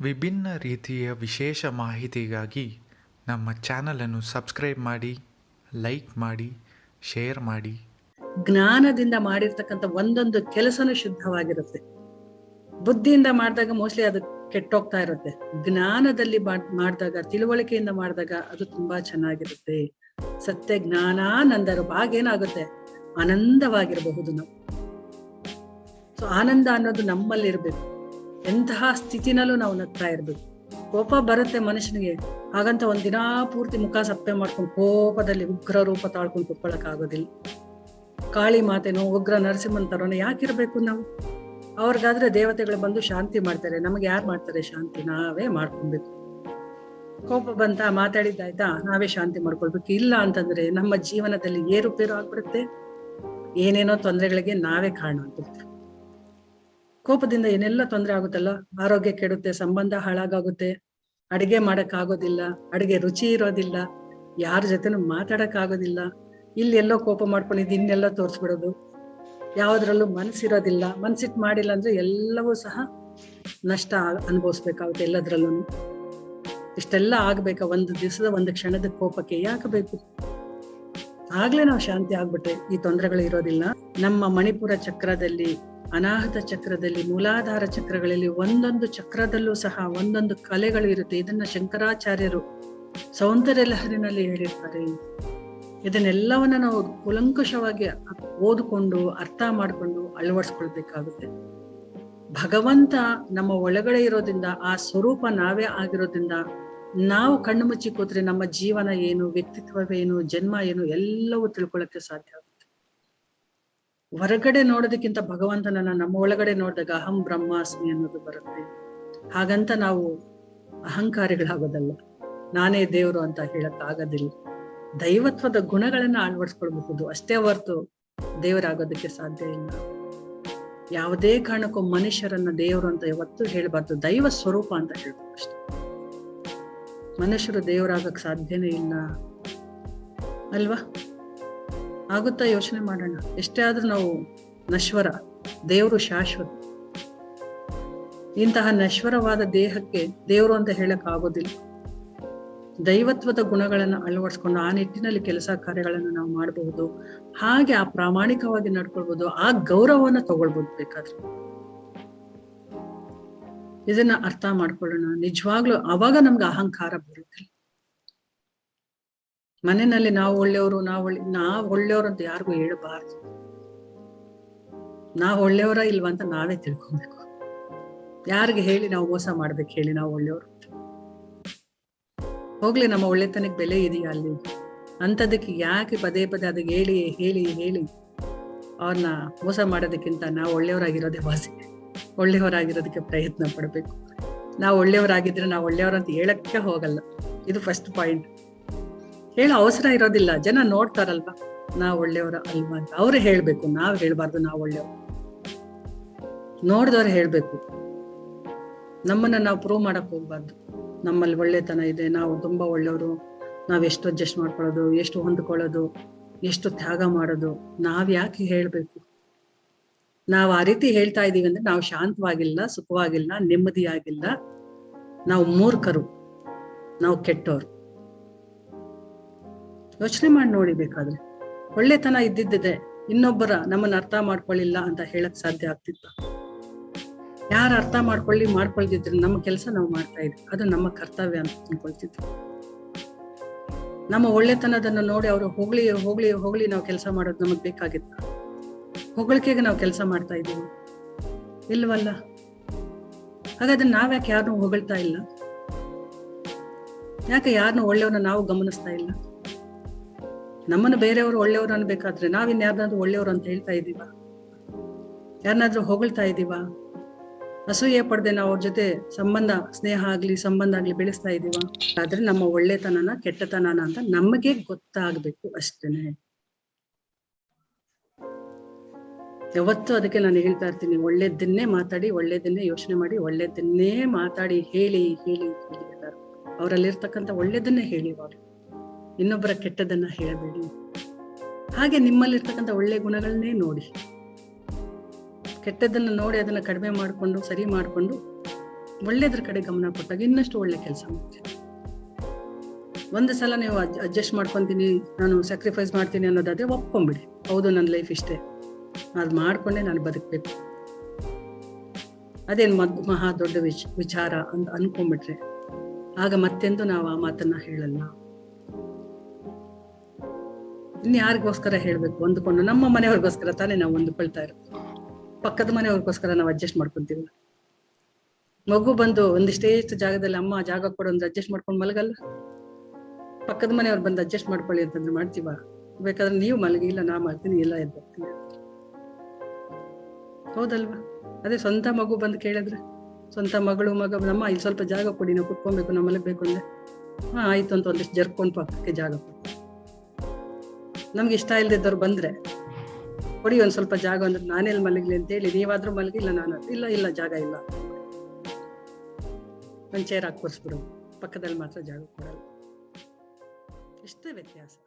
ವಿಭಿನ್ನ ರೀತಿಯ ವಿಶೇಷ ಮಾಹಿತಿಗಾಗಿ ನಮ್ಮ ಚಾನಲನ್ನು ಸಬ್ಸ್ಕ್ರೈಬ್ ಮಾಡಿ, ಲೈಕ್ ಮಾಡಿ, ಶೇರ್ ಮಾಡಿ. ಜ್ಞಾನದಿಂದ ಮಾಡಿರ್ತಕ್ಕಂಥ ಒಂದೊಂದು ಕೆಲಸನೂ ಶುದ್ಧವಾಗಿರುತ್ತೆ. ಬುದ್ಧಿಯಿಂದ ಮಾಡಿದಾಗ ಮೋಸ್ಟ್ಲಿ ಅದು ಕೆಟ್ಟೋಗ್ತಾ ಇರುತ್ತೆ. ಜ್ಞಾನದಲ್ಲಿ ಮಾಡ್- ಮಾಡಿದಾಗ, ತಿಳುವಳಿಕೆಯಿಂದ ಮಾಡಿದಾಗ ಅದು ತುಂಬಾ ಚೆನ್ನಾಗಿರುತ್ತೆ. ಸತ್ಯ ಜ್ಞಾನಾನಂದರು ಏನಾಗುತ್ತೆ? ಆನಂದವಾಗಿರಬಹುದು ನಾವು. ಸೊ ಆನಂದ ಅನ್ನೋದು ನಮ್ಮಲ್ಲಿ ಇರ್ಬೇಕು ಎಂತಹ ಸ್ಥಿತಿನಲ್ಲೂ ನಾವು ನಗ್ತಾ ಇರ್ಬೇಕು. ಕೋಪ ಬರುತ್ತೆ ಮನುಷ್ಯನಿಗೆ. ಹಾಗಂತ ಒಂದ್ ದಿನಾ ಪೂರ್ತಿ ಮುಖ ಸಪ್ಪೆ ಮಾಡ್ಕೊಂಡು ಕೋಪದಲ್ಲಿ ಉಗ್ರ ರೂಪ ತಾಳ್ಕೊಂಡು ಕುಕ್ಕೊಳಕ್ ಆಗೋದಿಲ್ಲ ಕಾಳಿ ಮಾತೇನೋ ಉಗ್ರ ನರಸಿಂಹನ್ ತರೋನೋ ಯಾಕಿರ್ಬೇಕು ನಾವು? ಅವ್ರಿಗಾದ್ರೆ ದೇವತೆಗಳು ಬಂದು ಶಾಂತಿ ಮಾಡ್ತಾರೆ. ನಮಗೆ ಯಾರು ಮಾಡ್ತಾರೆ ಶಾಂತಿ? ನಾವೇ ಮಾಡ್ಕೊಬೇಕು. ಕೋಪ ಬಂತ ಮಾತಾಡಿದ್ದಾಯ್ತಾ ನಾವೇ ಶಾಂತಿ ಮಾಡ್ಕೊಳ್ಬೇಕು. ಇಲ್ಲ ಅಂತಂದ್ರೆ ನಮ್ಮ ಜೀವನದಲ್ಲಿ ಏರುಪೇರು ಆಗ್ಬಿಡುತ್ತೆ. ಏನೇನೋ ತೊಂದರೆಗಳಿಗೆ ನಾವೇ ಕಾರಣ ಆಗ್ಬಿಡುತ್ತೆ ಕೋಪದಿಂದ ಏನೆಲ್ಲ ತೊಂದರೆ ಆಗುತ್ತಲ್ಲ? ಆರೋಗ್ಯ ಕೆಡುತ್ತೆ, ಸಂಬಂಧ ಹಾಳಾಗುತ್ತೆ ಅಡಿಗೆ ಮಾಡಕ್ ಆಗೋದಿಲ್ಲ ಅಡಿಗೆ ರುಚಿ ಇರೋದಿಲ್ಲ, ಯಾರ ಜೊತೆನೂ ಮಾತಾಡಕ್ ಆಗೋದಿಲ್ಲ ಇಲ್ಲಿ ಎಲ್ಲೋ ಕೋಪ ಮಾಡ್ಕೊಂಡಿದ್ದು, ಇನ್ನೆಲ್ಲ ತೋರಿಸ್ಬಿಡೋದು. ಯಾವ್ದ್ರಲ್ಲೂ ಮನ್ಸಿರೋದಿಲ್ಲ, ಮನ್ಸಿಟ್ ಮಾಡಿಲ್ಲ ಅಂದ್ರೆ ಎಲ್ಲವೂ ಸಹ ನಷ್ಟ ಅನುಭವಿಸ್ಬೇಕಾಗುತ್ತೆ ಎಲ್ಲದ್ರಲ್ಲೂ ಇಷ್ಟೆಲ್ಲ ಆಗ್ಬೇಕಾ, ಒಂದು ದಿವಸದ ಒಂದು ಕ್ಷಣದ ಕೋಪಕ್ಕೆ ಯಾಕೆ ಬೇಕು ಆಗ್ಲೇ ನಾವು ಶಾಂತಿ ಆಗ್ಬಿಟ್ರೆ ಈ ತೊಂದರೆಗಳು ಇರೋದಿಲ್ಲ. ನಮ್ಮ ಮಣಿಪುರ ಚಕ್ರದಲ್ಲಿ ಅನಾಹತ ಚಕ್ರದಲ್ಲಿ, ಮೂಲಾಧಾರ ಚಕ್ರಗಳಲ್ಲಿ ಒಂದೊಂದು ಚಕ್ರದಲ್ಲೂ ಸಹ ಒಂದೊಂದು ಕಲೆಗಳು ಇರುತ್ತೆ ಇದನ್ನ ಶಂಕರಾಚಾರ್ಯರು ಸೌಂದರ್ಯ ಲಹರಿನಲ್ಲಿ ಹೇಳಿರ್ತಾರೆ. ಇದನ್ನೆಲ್ಲವನ್ನ ನಾವು ಕುಲಂಕುಷವಾಗಿ ಓದಿಕೊಂಡು, ಅರ್ಥ ಮಾಡಿಕೊಂಡು ಅಳವಡಿಸ್ಕೊಳ್ಬೇಕಾಗುತ್ತೆ. ಭಗವಂತ ನಮ್ಮ ಒಳಗಡೆ ಇರೋದ್ರಿಂದ, ಆ ಸ್ವರೂಪ ನಾವೇ ಆಗಿರೋದ್ರಿಂದ, ನಾವು ಕಣ್ಣು ಮುಚ್ಚಿ ಕೂತ್ರೆ ನಮ್ಮ ಜೀವನ ಏನು, ವ್ಯಕ್ತಿತ್ವವೇನು, ಜನ್ಮ ಏನು, ಎಲ್ಲವೂ ತಿಳ್ಕೊಳ್ಳಕ್ಕೆ ಸಾಧ್ಯ ಆಗುತ್ತೆ. ಹೊರಗಡೆ ನೋಡೋದಕ್ಕಿಂತ ಭಗವಂತನನ್ನ ನಮ್ಮ ಒಳಗಡೆ ನೋಡಿದಾಗ ಅಹಂ ಬ್ರಹ್ಮಾಸ್ಮಿ ಅನ್ನೋದು ಬರುತ್ತೆ. ಹಾಗಂತ ನಾವು ಅಹಂಕಾರಿಗಳಾಗೋದಲ್ಲ. ನಾನೇ ದೇವರು ಅಂತ ಹೇಳಕ್ ಆಗೋದಿಲ್ಲ ದೈವತ್ವದ ಗುಣಗಳನ್ನ ಅಳವಡಿಸ್ಕೊಳ್ಬಹುದು. ಅಷ್ಟೇ ಹೊರತು ದೇವರಾಗೋದಕ್ಕೆ ಸಾಧ್ಯ ಇಲ್ಲ. ಯಾವುದೇ ಕಾರಣಕ್ಕೂ ಮನುಷ್ಯರನ್ನ ದೇವರು ಅಂತ ಯಾವತ್ತೂ ಹೇಳಬಾರ್ದು. ದೈವ ಸ್ವರೂಪ ಅಂತ ಹೇಳ್ಬೋದು ಅಷ್ಟೇ. ಮನುಷ್ಯರು ದೇವರಾಗಕ್ ಸಾಧ್ಯನೇ ಇಲ್ಲ. ಅಲ್ವಾ? ಆಗುತ್ತಾ ಯೋಚನೆ ಮಾಡೋಣ. ಎಷ್ಟೇ ಆದ್ರೂ ನಾವು ನಶ್ವರ, ದೇವರು ಶಾಶ್ವತ. ಇಂತಹ ನಶ್ವರವಾದ ದೇಹಕ್ಕೆ ದೇವರು ಅಂತ ಹೇಳಕ್ ಆಗೋದಿಲ್ಲ. ದೈವತ್ವದ ಗುಣಗಳನ್ನ ಅಳವಡಿಸ್ಕೊಂಡು ಆ ನಿಟ್ಟಿನಲ್ಲಿ ಕೆಲಸ ಕಾರ್ಯಗಳನ್ನು ನಾವು ಮಾಡಬಹುದು. ಹಾಗೆ ಆ ಪ್ರಾಮಾಣಿಕವಾಗಿ ನಡ್ಕೊಳ್ಬಹುದು, ಆ ಗೌರವವನ್ನು ತಗೊಳ್ಬಹುದು ಬೇಕಾದ್ರೆ. ಇದನ್ನ ಅರ್ಥ ಮಾಡ್ಕೊಳ್ಳೋಣ. ನಿಜವಾಗ್ಲೂ ಅವಾಗ ನಮ್ಗೆ ಅಹಂಕಾರ ಬರುತ್ತೆ ಮನೆಯಲ್ಲಿ ನಾವು ಒಳ್ಳೆಯವರು, ನಾವು ಒಳ್ಳೆ, ನಾವು ಒಳ್ಳೆಯವರು ಅಂತ ಯಾರಿಗೂ ಹೇಳಬಾರ್ದು. ನಾವು ಒಳ್ಳೆಯವರ ಇಲ್ವಾ ಅಂತ ನಾವೇ ತಿಳ್ಕೊಬೇಕು. ಯಾರಿಗೆ ಹೇಳಿ ನಾವು ಮೋಸ ಮಾಡ್ಬೇಕು ಹೇಳಿ ನಾವು ಒಳ್ಳೆಯವರು. ಹೋಗ್ಲಿ, ನಮ್ಮ ಒಳ್ಳೆತನಕ್ಕೆ ಬೆಲೆ ಇದೆಯಾ ಅಲ್ಲಿ? ಅಂತದಕ್ಕೆ ಯಾಕೆ ಪದೇ ಪದೇ ಅದಕ್ಕೆ ಹೇಳಿ ಹೇಳಿ ಹೇಳಿ ಅವ್ರನ್ನ ಮೋಸ ಮಾಡೋದಕ್ಕಿಂತ ನಾವು ಒಳ್ಳೆಯವರಾಗಿರೋದೇ ವಾಸಿ. ಒಳ್ಳೆಯವರಾಗಿರೋದಕ್ಕೆ ಪ್ರಯತ್ನ ಪಡಬೇಕು. ನಾವು ಒಳ್ಳೆಯವರಾಗಿದ್ರೆ ನಾವು ಒಳ್ಳೆಯವರಂತ ಹೇಳಕ್ಕೆ ಹೋಗಲ್ಲ. ಇದು ಫಸ್ಟ್ ಪಾಯಿಂಟ್ ಹೇಳೋ, ಅವಸರ ಇರೋದಿಲ್ಲ. ಜನ ನೋಡ್ತಾರಲ್ವಾ? ನಾವು ಒಳ್ಳೆಯವರ ಅಲ್ವಾ ಅಂತ. ಅವ್ರೇ ಹೇಳ್ಬೇಕು, ನಾವ್ ಹೇಳ್ಬಾರ್ದು, ನಾವು ಒಳ್ಳೆಯವರು. ನೋಡಿದವ್ರು ಹೇಳ್ಬೇಕು. ನಮ್ಮನ್ನ ನಾವು ಪ್ರೂವ್ ಮಾಡಕ್ ಹೋಗ್ಬಾರ್ದು. ನಮ್ಮಲ್ಲಿ ಒಳ್ಳೆತನ ಇದೆ, ನಾವು ತುಂಬಾ ಒಳ್ಳೆಯವರು. ನಾವ್ ಎಷ್ಟು ಅಡ್ಜಸ್ಟ್ ಮಾಡ್ಕೊಳ್ಳೋದು, ಎಷ್ಟು ಹೊಂದ್ಕೊಳ್ಳೋದು, ಎಷ್ಟು ತ್ಯಾಗ ಮಾಡೋದು, ನಾವ್ ಯಾಕೆ ಹೇಳ್ಬೇಕು? ನಾವು ಆ ರೀತಿ ಹೇಳ್ತಾ ಇದೀವಿ ಅಂದ್ರೆ ನಾವು ಶಾಂತವಾಗಿಲ್ಲ, ಸುಖವಾಗಿಲ್ಲ, ನೆಮ್ಮದಿಯಾಗಿಲ್ಲ. ನಾವು ಮೂರ್ಖರು. ನಾವು ಕೆಟ್ಟವರು. ಯೋಚನೆ ಮಾಡಿ ನೋಡಿ ಬೇಕಾದ್ರೆ. ಒಳ್ಳೆತನ ಇದ್ದಿದ್ದಿದೆ, ಇನ್ನೊಬ್ಬರ ನಮ್ಮನ್ನ ಅರ್ಥ ಮಾಡ್ಕೊಳ್ಳಿಲ್ಲ ಅಂತ ಹೇಳಕ್ ಸಾಧ್ಯ ಆಗ್ತಿತ್ತ. ಯಾರು ಅರ್ಥ ಮಾಡ್ಕೊಳ್ಳಿ, ಮಾಡ್ಕೊಳ್ದಿದ್ರು ನಮ್ಮ ಕೆಲಸ ನಾವು ಮಾಡ್ತಾ ಇದ್ವಿ. ಅದು ನಮ್ಮ ಕರ್ತವ್ಯ ಅಂತ ತಿಳ್ಕೊಳ್ತಿದ್ವಿ. ನಮ್ಮ ಒಳ್ಳೆತನದನ್ನ ನೋಡಿ ಅವರು ಹೋಗ್ಲಿ ಹೋಗ್ಲಿ ಹೋಗ್ಲಿ ನಾವು ಕೆಲಸ ಮಾಡೋದು ನಮಗ್ ಬೇಕಾಗಿತ್ತು. ಹೊಗಳಿಕೆಗೆ ನಾವು ಕೆಲಸ ಮಾಡ್ತಾ ಇದೀವಿ ಇಲ್ವಲ್ಲ? ಹಾಗಾದ್ರೆ ನಾವ್ಯಾಕೆ ಯಾರನ್ನೂ ಹೊಗಳ್ತಾ ಇಲ್ಲ? ಯಾಕೆ ಯಾರನ್ನೂ ಒಳ್ಳೆಯವನ್ನ ನಾವು ಗಮನಿಸ್ತಾ ಇಲ್ಲ? ನಮ್ಮನ್ನು ಬೇರೆಯವರು ಒಳ್ಳೆಯವರು ಅನ್ಬೇಕಾದ್ರೆ ನಾವಿನ್ ಯಾರನ್ನಾದ್ರೂ ಒಳ್ಳೆಯವರು ಅಂತ ಹೇಳ್ತಾ ಇದೀವ ಯಾರನ್ನಾದ್ರೂ ಹೊಗಳ್ತಾ ಇದೀವ ಅಸೂಯೆ ಪಡೆದೆ ನಾವು ಅವ್ರ ಜೊತೆ ಸಂಬಂಧ, ಸ್ನೇಹ ಆಗ್ಲಿ, ಸಂಬಂಧ ಆಗ್ಲಿ ಬೆಳೆಸ್ತಾ ಇದೀವ ಆದ್ರೆ ನಮ್ಮ ಒಳ್ಳೆತನನ ಕೆಟ್ಟತನನ ಅಂತ ನಮಗೆ ಗೊತ್ತಾಗ್ಬೇಕು ಅಷ್ಟೇನೆ. ಯಾವತ್ತು ಅದಕ್ಕೆ ನಾನು ಹೇಳ್ತಾ ಇರ್ತೀನಿ, ಒಳ್ಳೇದನ್ನೇ ಮಾತಾಡಿ, ಒಳ್ಳೇದನ್ನೇ ಯೋಚನೆ ಮಾಡಿ, ಒಳ್ಳೇದನ್ನೇ ಮಾತಾಡಿ, ಹೇಳಿ ಹೇಳಿ ಹೇಳಿ ಎಲ್ಲರೂ ಅವರಲ್ಲಿರ್ತಕ್ಕಂಥ ಒಳ್ಳೇದನ್ನೇ ಹೇಳಿ ಅವರು ಇನ್ನೊಬ್ಬರ ಕೆಟ್ಟದನ್ನ ಹೇಳಬೇಡಿ. ಹಾಗೆ ನಿಮ್ಮಲ್ಲಿರ್ತಕ್ಕಂಥ ಒಳ್ಳೆ ಗುಣಗಳನ್ನೇ ನೋಡಿ. ಕೆಟ್ಟದನ್ನ ನೋಡಿ ಅದನ್ನ ಕಡಿಮೆ ಮಾಡಿಕೊಂಡು, ಸರಿ ಮಾಡಿಕೊಂಡು ಒಳ್ಳೇದ್ರ ಕಡೆ ಗಮನ ಕೊಟ್ಟಾಗ ಇನ್ನಷ್ಟು ಒಳ್ಳೆ ಕೆಲಸ ಮಾಡ್ತೀವಿ ಒಂದು ಸಲ ನೀವು ಅಡ್ಜಸ್ಟ್ ಮಾಡ್ಕೊತೀನಿ, ನಾನು ಸ್ಯಾಕ್ರಿಫೈಸ್ ಮಾಡ್ತೀನಿ ಅನ್ನೋದಾದ್ರೆ ಒಪ್ಕೊಂಬಿಡಿ. ಹೌದು, ನನ್ನ ಲೈಫ್ ಇಷ್ಟೇ. ಅದು ಮಾಡ್ಕೊಂಡೆ ನಾನು ಬದುಕಬೇಕು. ಅದೇನು ಮದ್, ಮಹಾ ದೊಡ್ಡ ವಿಚ್, ವಿಚಾರ ಅಂತ ಅನ್ಕೊಂಡ್ಬಿಟ್ರೆ ಆಗ ಮತ್ತೆಂದು ನಾವು ಆ ಮಾತನ್ನ ಹೇಳಲ್ಲ. ಇನ್ನು ಯಾರಿಗೋಸ್ಕರ ಹೇಳ್ಬೇಕು ಹೊಂದ್ಕೊಂಡು ನಮ್ಮ ಮನೆಯವ್ರಿಗೋಸ್ಕರ ತಾನೇ ನಾವು ಹೊಂದ್ಕೊಳ್ತಾ ಇರೋದು. ಪಕ್ಕದ ಮನೆಯವ್ರಿಗೋಸ್ಕರ ನಾವು ಅಡ್ಜಸ್ಟ್ ಮಾಡ್ಕೊಂತೀವಿ ಮಗು ಬಂದು ಒಂದಿಷ್ಟೇ ಇಷ್ಟು ಜಾಗದಲ್ಲಿ ಅಮ್ಮ ಜಾಗ ಕೊಡು ಅಂದ್ರೆ ಅಡ್ಜಸ್ಟ್ ಮಾಡ್ಕೊಂಡು ಮಲಗಲ್ಲ. ಪಕ್ಕದ ಮನೆಯವ್ರು ಬಂದು ಅಡ್ಜಸ್ಟ್ ಮಾಡ್ಕೊಳ್ಳಿ ಅಂತಂದ್ರೆ ಮಾಡ್ತೀವ. ಬೇಕಾದ್ರೆ ನೀವು ಮಲಗಿ, ಇಲ್ಲ ನಾ ಮಾಡ್ತೀನಿ ಇಲ್ಲ ಎದ್ದು ಹೌದಲ್ವಾ? ಅದೇ ಸ್ವಂತ ಮಗು ಬಂದು ಕೇಳಿದ್ರೆ, ಸ್ವಂತ ಮಗಳು, ಮಗ, ನಮ್ಮ ಇಲ್ಲಿ ಸ್ವಲ್ಪ ಜಾಗ ಕೊಡಿ, ನಾವು ಕುತ್ಕೊಬೇಕು, ನಾವು ಮಲಗಬೇಕು ಅಂದ್ರೆ, ಹಾ, ಆಯ್ತು ಅಂತ ಒಂದಿಷ್ಟು ಜರ್ಕೊಂಡು ಪಕ್ಕಕ್ಕೆ ಜಾಗ ಕೊಡಿ. ನಮ್ಗೆ ಇಷ್ಟ ಇಲ್ದಿದ್ದವ್ರು ಬಂದ್ರೆ ಕೊಡಿ ಒಂದ್ ಸ್ವಲ್ಪ ಜಾಗ ಅಂದ್ರೆ ನಾನೆಲ್ಲಿ ಮಲಗ್ಲಿ ಅಂತ ಹೇಳಿ, ನೀವಾದ್ರೂ ಮಲಗಿಲ್ಲ ನಾನು, ಇಲ್ಲ ಇಲ್ಲ, ಜಾಗ ಇಲ್ಲ. ನನ್ ಚೇರ್ ಹಾಕಿ ಕೂರಿಸ್ಬಿಡು ಪಕ್ಕದಲ್ಲಿ ಮಾತ್ರ ಜಾಗ ಕೊಡಲ್ಲ. ಇಷ್ಟೇ ವ್ಯತ್ಯಾಸ.